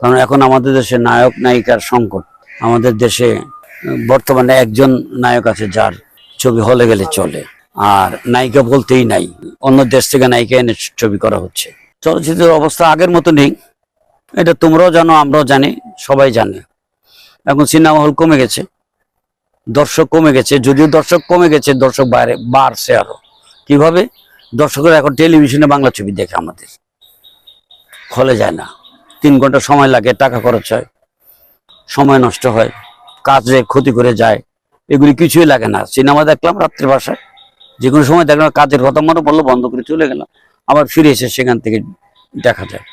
কারণ এখন আমাদের দেশে নায়ক, নায়িকার সংকট। আমাদের দেশে বর্তমানে একজন নায়ক আছে যার ছবি হলে গেলে চলে, আর নায়িকা বলতেই নাই। অন্য দেশ থেকে নায়িকা এনে ছবি করা হচ্ছে। চলচ্চিত্রের অবস্থা আগের মতো নেই। এটা তোমরাও জানো, আমরাও জানি, সবাই জানে। এখন সিনেমা হল কমে গেছে। দর্শক কমে গেছে। যদিও দর্শক কমে গেছে, দর্শক বাইরে বাড়ছে আরও। কীভাবে? দর্শকরা এখন টেলিভিশনে বাংলা ছবি দেখে আমাদের। হলে যায় না। তিন ঘণ্টা সময় লাগে, টাকা খরচ হয়, সময় নষ্ট হয়, কাজে ক্ষতি করে যায়, এগুলি কিছুই লাগে না। সিনেমা দেখলাম রাত্রে বাসায় যে কোনো সময় দেখলাম কাজের কথা মনে পড়ল, বন্ধ করে চলে গেলাম, আবার ফিরে এসে সেখান থেকে দেখা যায়।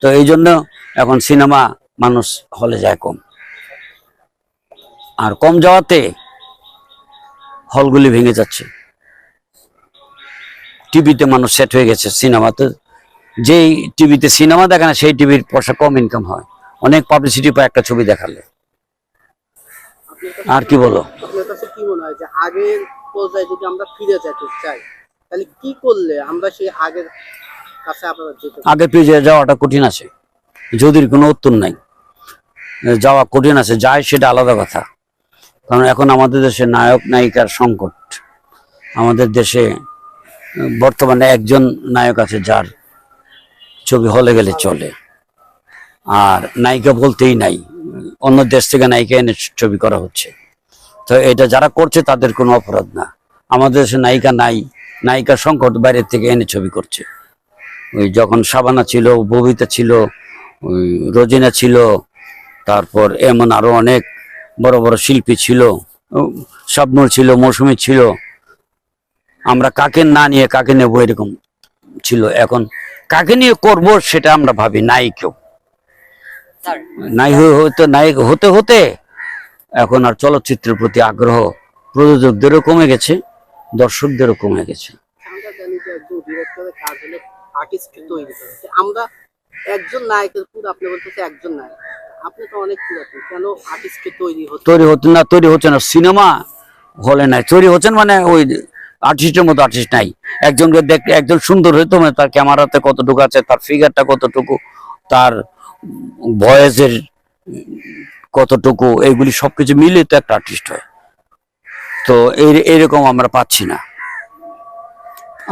তো এই জন্য এখন সিনেমা মানুষ হলে যায় কম। আর কম যাওয়াতে হলগুলি ভেঙে যাচ্ছে। টিভিতে মানুষ সেট হয়ে গেছে, সিনেমাতে যেই টিভিতে সিনেমা দেখে না সেই টিভির পয়সা কম ইনকাম হয়। অনেক পাবলিসিটি পায় একটা ছবি দেখালে। আর কি বলো? আপনার কাছে কি মনে হয় যে আগের পর্যায়ে যদি আমরা ফিরে যেতে চাই তাহলে কি করলে আমরা সেই আগের কাছে যেতে যাওয়াটা কঠিন আছে। যদির কোনো উত্তর নাই। যাওয়া কঠিন আছে যায় সেটা আলাদা কথা। কারণ এখন আমাদের দেশে নায়ক নায়িকার সংকট। আমাদের দেশে বর্তমানে একজন নায়ক আছে যার ছবি হলে গেলে চলে। আর নায়িকা বলতেই নাই। অন্য দেশ থেকে নায়িকা এনে ছবি করা হচ্ছে। তো এটা যারা করছে তাদের কোনো অপরাধ না। আমাদের দেশে নায়িকা নাই। নায়িকা সংকট বাইরের থেকে এনে ছবি করছে। ওই যখন সাবানা ছিল ববিতা ছিল ওই রোজিনা ছিল তারপর এমন আরও অনেক বড় বড় শিল্পী ছিল উম, ছিল মৌসুমী ছিল। আমরা কাকে না নিয়ে কাকে নেব এরকম ছিল। এখন কাকে নিয়ে করব সেটা আমরা ভাবি নাই কেউ। নাই হয়ে হতে নায়ক হতে হতে এখন আর চলচ্চিত্রের প্রতি আগ্রহ প্রযোজকদেরও কমে গেছে দর্শকদেরও কমে গেছে। আমরা জানি যে একজন আমরা নায়কের পুরো আপনি বলতেছে একজন নায়ক। আপনি তো অনেক পুরাতন কেন আর্টিস্টকে তৈরি হচ্ছে? তৈরি হচ্ছে না তৈরি হচ্ছে না। সিনেমা হলে নাই তৈরি হচ্ছেন মানে ওই আর্টিস্টের মতো আর্টিস্ট নাই। একজনকে দেখতে একজন সুন্দর হইতো মানে তার ক্যামেরাতে কতটুকু আছে তার ফিগারটা কতটুকু তার ভয়েসের কতটুকু এইগুলি সবকিছু মিলে তো একটা আর্টিস্ট হয়। তো এই এইরকম আমরা পাচ্ছি না।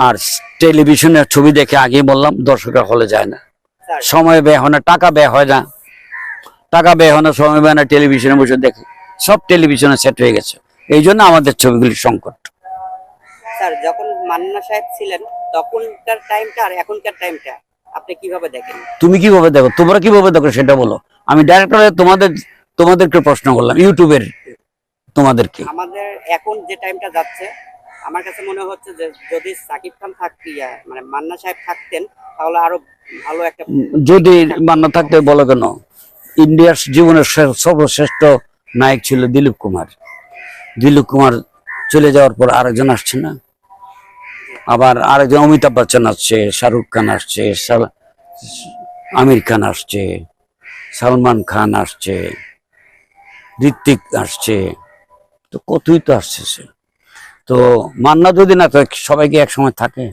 আর টেলিভিশনের ছবি দেখে আগে বললাম দর্শকরা হলে যায় না। সময় ব্যয় হয় না টাকা ব্যয় হয় না। টাকা ব্যয় হয় না সময় ব্যয় না টেলিভিশনে বসে দেখে। সব টেলিভিশনে সেট হয়ে গেছে। এই জন্য আমাদের ছবিগুলির সংকট। স্যার যখন মান্না সাহেব ছিলেন তখনকার টাইমটা আর এখনকার টাইমটা আপনি কীভাবে দেখেন? তুমি কীভাবে দেখো? তোমরা কীভাবে দেখো সেটা বলো। আমি ডাইরেক্টর তোমাদের তোমাদেরকে প্রশ্ন করলাম ইউটিউবের তোমাদেরকে। আমাদের এখন যে টাইমটা যাচ্ছে আমার কাছে মনে হচ্ছে যে যদি সাকিব খান থাকতে মানে মান্না সাহেব থাকতেন তাহলে আরও ভালো একটা যদি মান্য থাকতে বলো কেন? ইন্ডিয়ার জীবনের সর্বশ্রেষ্ঠ নায়ক ছিল দিলীপ কুমার। দিলীপ কুমার চলে যাওয়ার পর আরেকজন আসছে না? আবার আরেকজন অমিতাভ বচ্চন আসছে, শাহরুখ খান আসছে আমির খান আসছে, সালমান খান আসছে, ঋত্বিক আসছে। তো কতই তো আসছে তো মান্না যদি না থাকে সবাইকে এক সময় থাকে?